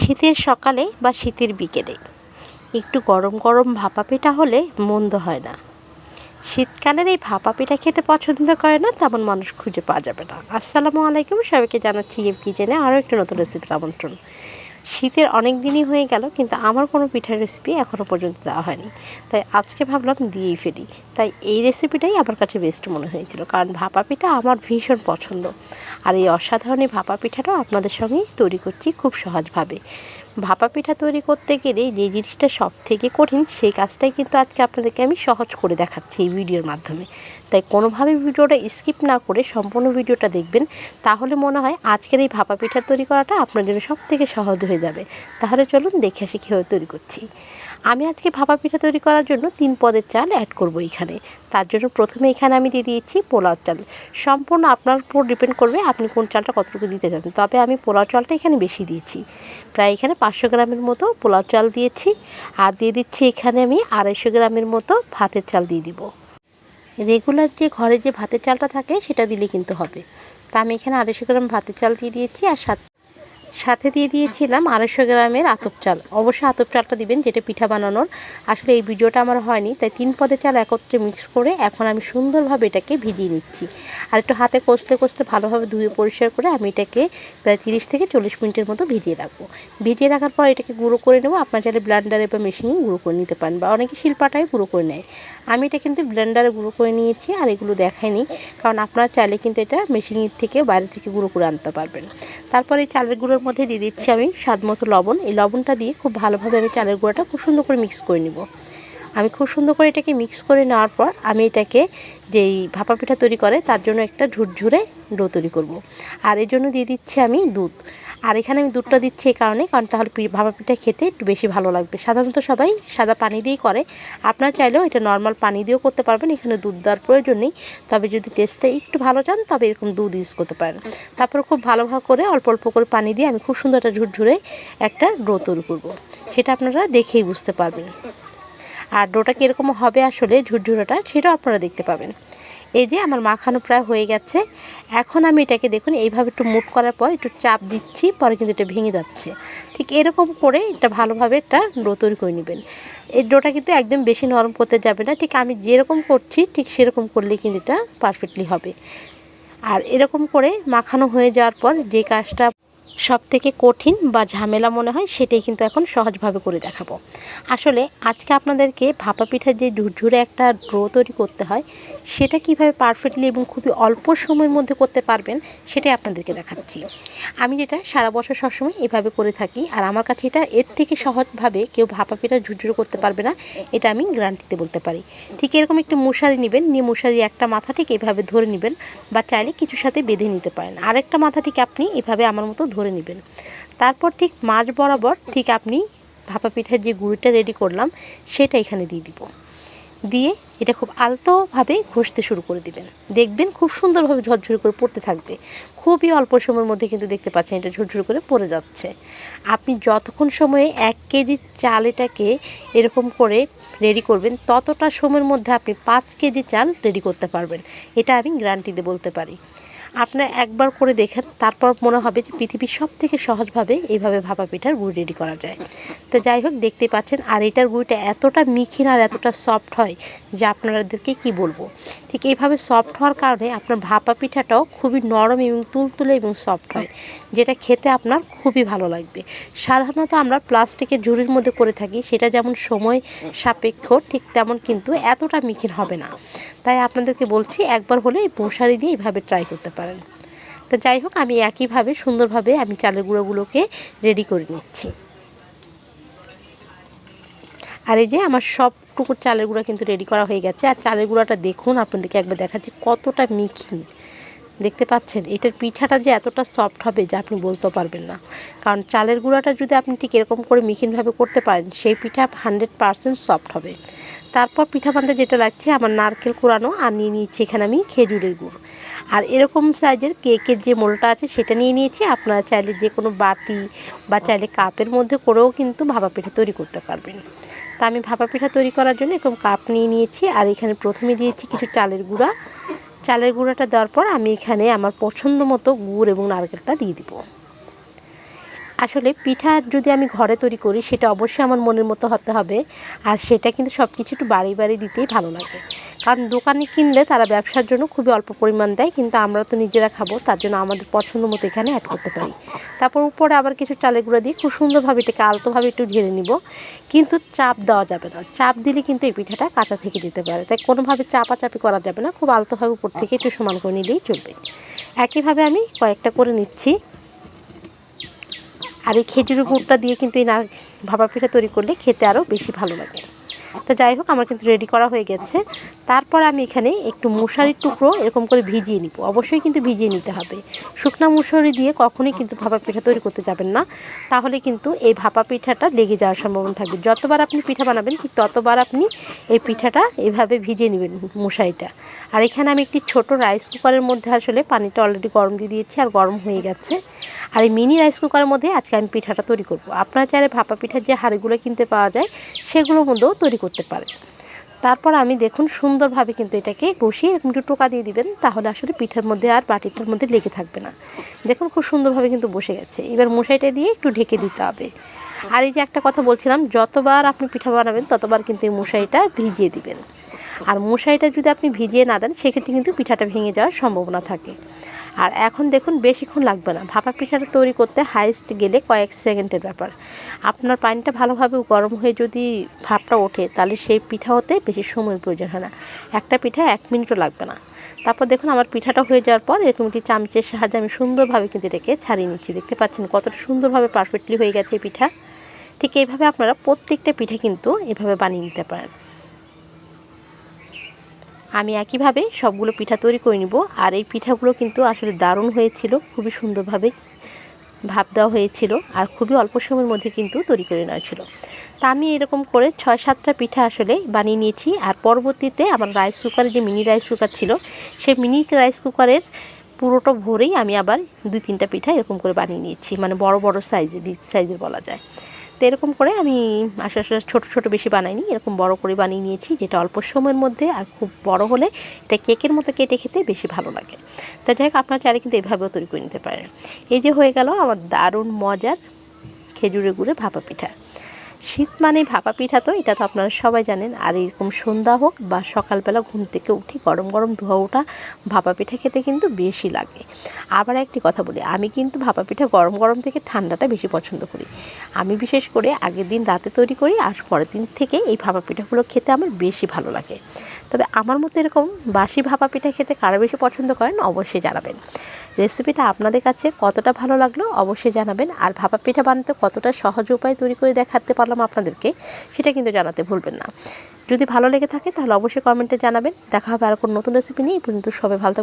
শীতের সকালে বা শীতের বিকেলে। একটু গরম গরম ভাপা পিঠা হলে মন্দ হয় না। শীতকালের এই ভাপা পিঠা খেতে পছন্দ করে না, তেমন মানুষ খুঁজে পাওয়া যাবে না। আসসালামু আলাইকুম, সবাইকে জানাচ্ছি ইয়েব কিচেনে আরও একটি নতুন রেসিপির আমন্ত্রণ। শীতের অনেক দিনই হয়ে গেল, কিন্তু আমার কোনো পিঠার রেসিপি এখনও পর্যন্ত দেওয়া হয়নি। তাই আজকে ভাবলাম দিয়েই ফেলি। তাই এই রেসিপিটাই আমার কাছে বেস্ট মনে হয়েছিল, কারণ ভাপা পিঠা আমার ভীষণ পছন্দ। আর এই অসাধারণ ভাপা পিঠাটাও আপনাদের সঙ্গেই তৈরি করছি খুব সহজভাবে। ভাপা পিঠা তৈরি করতে গেলে যে জিনিসটা সব থেকে কঠিন, সেই কাজটাই কিন্তু আজকে আপনাদেরকে আমি সহজ করে দেখাচ্ছি এই ভিডিওর মাধ্যমে। তাই কোনোভাবে ভিডিওটা স্কিপ না করে সম্পূর্ণ ভিডিওটা দেখবেন, তাহলে মনে হয় আজকের এই ভাপা পিঠা তৈরি করাটা আপনার জন্য সব থেকে সহজ হয়ে যাবে। তাহলে চলুন দেখে আসি কীভাবে তৈরি করছি। আমি আজকে ভাপা পিঠা তৈরি করার জন্য তিন পদের চাল অ্যাড করব এখানে। তার জন্য প্রথমে এখানে আমি দিয়ে দিয়েছি পোলাও চাল। সম্পূর্ণ আপনার উপর ডিপেন্ড করবে আপনি কোন চালটা কতটুকু দিতে চান। তবে আমি পোলাও চালটা এখানে বেশি দিয়েছি। প্রায় এখানে পাঁচশো গ্রামের মতো পোলাও চাল দিয়েছি। আর দিয়ে দিচ্ছি এখানে আমি আড়াইশো গ্রামের মতো ভাতের চাল দিয়ে দিব। রেগুলার যে ঘরে যে ভাতের চালটা থাকে সেটা দিলে কিন্তু হবে। তা আমি এখানে আড়াইশো গ্রাম ভাতের চাল দিয়ে দিয়েছি আর সাথে সাথে দিয়ে দিয়েছিলাম আড়াইশো গ্রামের আতপ চাল। অবশ্যই আতপ চালটা দিবেন, যেটা পিঠা বানানোর। আসলে এই ভিডিওটা আমার হয়নি, তাই তিন পদে চাল একত্রে মিক্স করে এখন আমি সুন্দরভাবে এটাকে ভিজিয়ে নিচ্ছি। আর একটু হাতে কষতে কষতে ভালোভাবে ধুয়ে পরিষ্কার করে আমি এটাকে প্রায় তিরিশ থেকে চল্লিশ মিনিটের মতো ভিজিয়ে রাখব। ভিজিয়ে রাখার পর এটাকে গুঁড়ো করে নেব। আপনার চাইলে ব্লেন্ডারে বা মেশিনে গুঁড়ো করে নিতে পারেন, বা অনেকে শিল্পাটাই গুঁড়ো করে নেয়। আমি এটা কিন্তু ব্লেন্ডারে গুঁড়ো করে নিয়েছি আর এগুলো দেখাইনি কারণ আপনার চাইলে কিন্তু এটা মেশিনের থেকে বাইরে থেকে গুঁড়ো করে আনতে পারবেন। তারপর এই চালের গুঁড়োর মধ্যে দিয়ে দিচ্ছি আমি স্বাদ মতো লবণ। এই লবণটা দিয়ে খুব ভালোভাবে আমি চালের গুঁড়াটা খুব সুন্দর করে মিক্স করে নিব। আমি খুব সুন্দর করে এটাকে মিক্স করে নেওয়ার পর আমি এটাকে যেই ভাপা পিঠা তৈরি করে তার জন্য একটা ঝুরঝুরে ডো তৈরি করব। আর এই জন্য দিয়ে দিচ্ছি আমি দুধ। আর এখানে আমি দুধটা দিচ্ছি এই কারণে, কারণ তাহলে ভাপা পিঠা খেতে একটু বেশি ভালো লাগবে। সাধারণত সবাই সাদা পানি দিয়েই করে। আপনার চাইলেও এটা নর্মাল পানি দিয়েও করতে পারবেন, এখানে দুধ দেওয়ার প্রয়োজন নেই। তবে যদি টেস্টটা একটু ভালো চান, তবে এরকম দুধ ইউজ করতে পারেন। তারপর খুব ভালোভাবে করে অল্প অল্প করে পানি দিয়ে আমি খুব সুন্দর একটা ঝুরঝুরে একটা ডো তৈরি করব। সেটা আপনারা দেখেই বুঝতে পারবেন। আর ডোটা কীরকম হবে আসলে, ঝুরঝুরাটা সেটাও আপনারা দেখতে পাবেন। এই যে আমার মাখানো প্রায় হয়ে গেছে। এখন আমি এটাকে দেখুন, এইভাবে একটু মুট করার পর একটু চাপ দিচ্ছি, পরে কিন্তু এটা ভেঙে যাচ্ছে। ঠিক এরকম করে এটা ভালোভাবে একটা ডো তৈরি করে নেবেন। এই ডোটা কিন্তু একদম বেশি নরম করতে যাবে না, ঠিক আমি যেরকম করছি, ঠিক সেরকম করলে কিন্তু এটা পারফেক্টলি হবে। আর এরকম করে মাখানো হয়ে যাওয়ার পর যে কাজটা সব থেকে কঠিন বা ঝামেলা মনে হয় সেটাই কিন্তু এখন সহজভাবে করে দেখাবো। আসলে আজকে আপনাদেরকে ভাপা পিঠার যে ঝুরঝুরে একটা ড্রো তৈরি করতে হয়, সেটা কীভাবে পারফেক্টলি এবং খুবই অল্প সময়ের মধ্যে করতে পারবেন সেটাই আপনাদেরকে দেখাচ্ছি। আমি যেটা সারা বছর সবসময় এভাবে করে থাকি আর আমার কাছে এটা এর থেকে সহজভাবে কেউ ভাপা পিঠা ঝুরঝুরে করতে পারবে না, এটা আমি গ্যারান্টিতে বলতে পারি। ঠিক এরকম একটু মশারি নেবেন, নিয়ে মশারি একটা মাথা ঠিক এভাবে ধরে নেবেন বা চাইলে কিছুর সাথে বেঁধে নিতে পারেন। আরেকটা মাথা ঠিক আপনি এভাবে আমার মতো ধরে নেবেন। তারপর ঠিক মাঝ বরাবর ঠিক আপনি ভাপা পিঠার যে গুঁড়িটা রেডি করলাম, সেটা এখানে দিয়ে দিব। দিয়ে এটা খুব আলতোভাবে ঘষতে শুরু করে দিবেন। দেখবেন খুব সুন্দরভাবে ঝরঝরে করে পড়তে থাকবে। খুবই অল্প সময়ের মধ্যে কিন্তু দেখতে পাচ্ছেন এটা ঝরঝরে করে পড়ে যাচ্ছে। আপনি যতক্ষণ সময়ে এক কেজি চাল এটাকে এরকম করে রেডি করবেন, ততটা সময়ের মধ্যে আপনি পাঁচ কেজি চাল রেডি করতে পারবেন। এটা আমি গ্যারান্টিতে বলতে পারি। আপনার একবার করে দেখেন, তারপর মনে হবে যে পৃথিবীর সব থেকে সহজভাবে এইভাবে ভাপা পিঠার গুড় রেডি করা যায়। তো যাই হোক, দেখতে পাচ্ছেন, আর এটার গুড়িটা এতটা মিখিন আর এতটা সফট হয় যে আপনাদেরকে কি বলব? ঠিক এইভাবে সফট হওয়ার কারণে আপনার ভাপা পিঠাটাও খুবই নরম এবং তুলতুলে এবং সফট হয়, যেটা খেতে আপনার খুবই ভালো লাগবে। সাধারণত আমরা প্লাস্টিকের ঝুড়ির মধ্যে করে থাকি, সেটা যেমন সময় সাপেক্ষ, ঠিক তেমন কিন্তু এতটা মিখিন হবে না। তাই আপনাদেরকে বলছি, একবার হলে এই মশারি দিয়ে এইভাবে ট্রাই করতে পারেন। তো যাই হোক, আমি একইভাবে, সুন্দরভাবে আমি চালের গুঁড়োগুলোকে রেডি করে নিচ্ছি। আর এই যে আমার সবটুকু চালের গুঁড়া কিন্তু রেডি করা হয়ে গেছে। আর চালের গুঁড়াটা দেখুন, আপনাদেরকে একবার দেখাচ্ছি কতটা মিখিন দেখতে পাচ্ছেন, এটার পিঠাটা যে এতটা সফট হবে যা আপনি বলতে পারবেন না। কারণ চালের গুঁড়াটা যদি আপনি ঠিক এরকম করে মিখিনভাবে করতে পারেন, সেই পিঠা হান্ড্রেড পারসেন্ট সফট হবে। তারপর পিঠা বানাতে যেটা লাগছে, আমার নারকেল কোরানো আর নিয়ে নিয়েছি এখানে আমি খেজুরের গুড়। আর এরকম সাইজের কেকের যে মোলটা আছে, সেটা নিয়ে নিয়েছি। আপনারা চাইলে যে কোনো বাটি বা চাইলে কাপের মধ্যে করেও কিন্তু ভাপা পিঠা তৈরি করতে পারবেন। তা আমি ভাপা পিঠা তৈরি করার জন্য এরকম কাপ নিয়ে নিয়েছি। আর এখানে প্রথমে দিয়েছি কিছু চালের গুঁড়া। চালের গুঁড়াটা দেওয়ার পর আমি এখানে আমার পছন্দ মতো গুড় এবং নারকেলটা দিয়ে দিব। আসলে পিঠা যদি আমি ঘরে তৈরি করি, সেটা অবশ্যই আমার মনের মতো হতে হবে। আর সেটা কিন্তু সব কিছু একটু বাড়ি বাড়ি দিতেই ভালো লাগে। কারণ দোকানে কিনলে তারা ব্যবসার জন্য খুবই অল্প পরিমাণ দেয়, কিন্তু আমরা তো নিজেরা খাব, তার জন্য আমাদের পছন্দ মতো এখানে অ্যাড করতে পারি। তারপর উপরে আবার কিছু চালের গুঁড়া দিয়ে খুব সুন্দরভাবে এটাকে আলতোভাবে একটু ঢেলে নিব, কিন্তু চাপ দেওয়া যাবে না। চাপ দিলে কিন্তু এই পিঠাটা কাঁচা থেকে দিতে পারে, তাই কোনোভাবে চাপাচাপি করা যাবে না, খুব আলতোভাবে উপর থেকে একটু সমান করে নিলেই চলবে। একইভাবে আমি কয়েকটা করে নিচ্ছি। আর এই খেজুরের গুড়টা দিয়ে কিন্তু এই না ভাপা পিঠা তৈরি করলে খেতে আরও বেশি ভালো লাগে। তো যাই হোক, আমার কিন্তু রেডি করা হয়ে গেছে। তারপর আমি এখানে একটু মশারির টুকরো এরকম করে ভিজিয়ে নিব। অবশ্যই কিন্তু ভিজিয়ে নিতে হবে। শুকনা মশারি দিয়ে কখনোই কিন্তু ভাপা পিঠা তৈরি করতে যাবেন না। তাহলে কিন্তু এই ভাপা পিঠাটা লেগে যাওয়ার সম্ভাবনা থাকবে। যতবার আপনি পিঠা বানাবেন, ঠিক ততবার আপনি এই পিঠাটা এভাবে ভিজিয়ে নেবেন মশারিটা। আর এখানে আমি একটি ছোট রাইস কুকারের মধ্যে আসলে পানিটা অলরেডি গরম দিয়ে দিয়েছি আর গরম হয়ে গেছে। আর এই মিনি রাইস কুকারের মধ্যে আজকে আমি পিঠাটা তৈরি করব। আপনারা চাইলে ভাপা পিঠার যে হাঁড়িগুলো কিনতে পাওয়া যায় সেগুলোর মধ্যেও তৈরি করতে পারেন। তারপর আমি দেখুন সুন্দরভাবে কিন্তু এটাকে বসিয়ে এরকম একটু টোকা দিয়ে দিবেন, তাহলে আসলে পিঠার মধ্যে আর বাটিটার মধ্যে লেগে থাকবে না। দেখুন খুব সুন্দরভাবে কিন্তু বসে গেছে। এবার মশাইটা দিয়ে একটু ঢেকে দিতে হবে। আর এই যে একটা কথা বলছিলাম, যতবার আপনি পিঠা বানাবেন, ততবার কিন্তু এই মশাইটা ভিজিয়ে দিবেন। আর মশাইটা যদি আপনি ভিজিয়ে না দেন, সেক্ষেত্রে কিন্তু পিঠাটা ভেঙে যাওয়ার সম্ভাবনা থাকে। আর এখন দেখুন, বেশিক্ষণ লাগবে না। ভাপা পিঠাটা তৈরি করতে হাইস্ট গেলে কয়েক সেকেন্ডের ব্যাপার। আপনার পানিটা ভালোভাবে গরম হয়ে যদি ভাপটা ওঠে, তাহলে সেই পিঠা হতে বেশি সময়ের প্রয়োজন হয় না। একটা পিঠা এক মিনিটও লাগবে না। তারপর দেখুন, আমার পিঠাটা হয়ে যাওয়ার পর এরকম একটি চামচের সাহায্যে আমি সুন্দরভাবে কিন্তু এটাকে ছাড়িয়ে নিচ্ছি। দেখতে পাচ্ছেন, কতটা সুন্দরভাবে পারফেক্টলি হয়ে গেছে পিঠা। ঠিক এইভাবে আপনারা প্রত্যেকটা পিঠে কিন্তু এভাবে বানিয়ে নিতে পারেন। আমি একইভাবে সবগুলো পিঠা তৈরি করে নিব। আর এই পিঠাগুলো কিন্তু আসলে দারুণ হয়েছিল, খুবই সুন্দরভাবে ভাব দেওয়া হয়েছিল আর খুবই অল্প সময়ের মধ্যে কিন্তু তৈরি করে নেওয়া ছিল। তা আমি এরকম করে ছয় সাতটা পিঠা আসলে বানিয়ে নিয়েছি আর পরবর্তীতে আমার রাইস কুকারে যে মিনি রাইস কুকার ছিল, সেই মিনি রাইস কুকারের পুরোটা ভরেই আমি আবার দুই তিনটা পিঠা এরকম করে বানিয়ে নিয়েছি মানে বড় বড় সাইজের বিগ সাইজের বলা যায়। তো এরকম করে আমি আস্তে আস্তে ছোটো ছোটো বেশি বানাইনি, এরকম বড় করে বানিয়ে নিয়েছি যেটা অল্প সময়ের মধ্যে আর খুব বড় হলে এটা কেকের মতো কেটে খেতে বেশি ভালো লাগে। তা যাই হোক, আপনার চারে কিন্তু এভাবেও তৈরি করে নিতে পারেন। এই যে হয়ে গেল আমার দারুণ মজার খেজুরের গুড়ে ভাপা পিঠা। শীত মানে ভাপা পিঠা তো, এটা তো আপনারা সবাই জানেন। আর এরকম সন্ধ্যা হোক বা সকালবেলা ঘুম থেকে উঠে গরম গরম ধোয়া ওঠা ভাপা পিঠা খেতে কিন্তু বেশি লাগে। আবার একটি কথা বলি, আমি কিন্তু ভাপা পিঠা গরম গরম থেকে ঠান্ডাটা বেশি পছন্দ করি। আমি বিশেষ করে আগের দিন রাতে তৈরি করি, আর পরের দিন থেকে এই ভাপা পিঠাগুলো খেতে আমার বেশি ভালো লাগে। তবে আমার মতো এরকম বাসি ভাপা পিঠা খেতে কারা বেশি পছন্দ করেন, অবশ্যই জানাবেন। রেসিপিটা আপনাদের কাছে কতটা ভালো লাগল অবশ্যই জানাবেন। আর ভাপা পিঠা বানাতে কতটা সহজ উপায় তৈরি করে দেখাতে পারলাম আপনাদেরকে, সেটা কিন্তু জানাতে ভুলবেন না। যদি ভালো লেগে থাকে তাহলে অবশ্যই কমেন্টে জানাবেন। দেখা হবে আর কোনো নতুন রেসিপি নিয়ে। পর্যন্ত সবাই ভালো।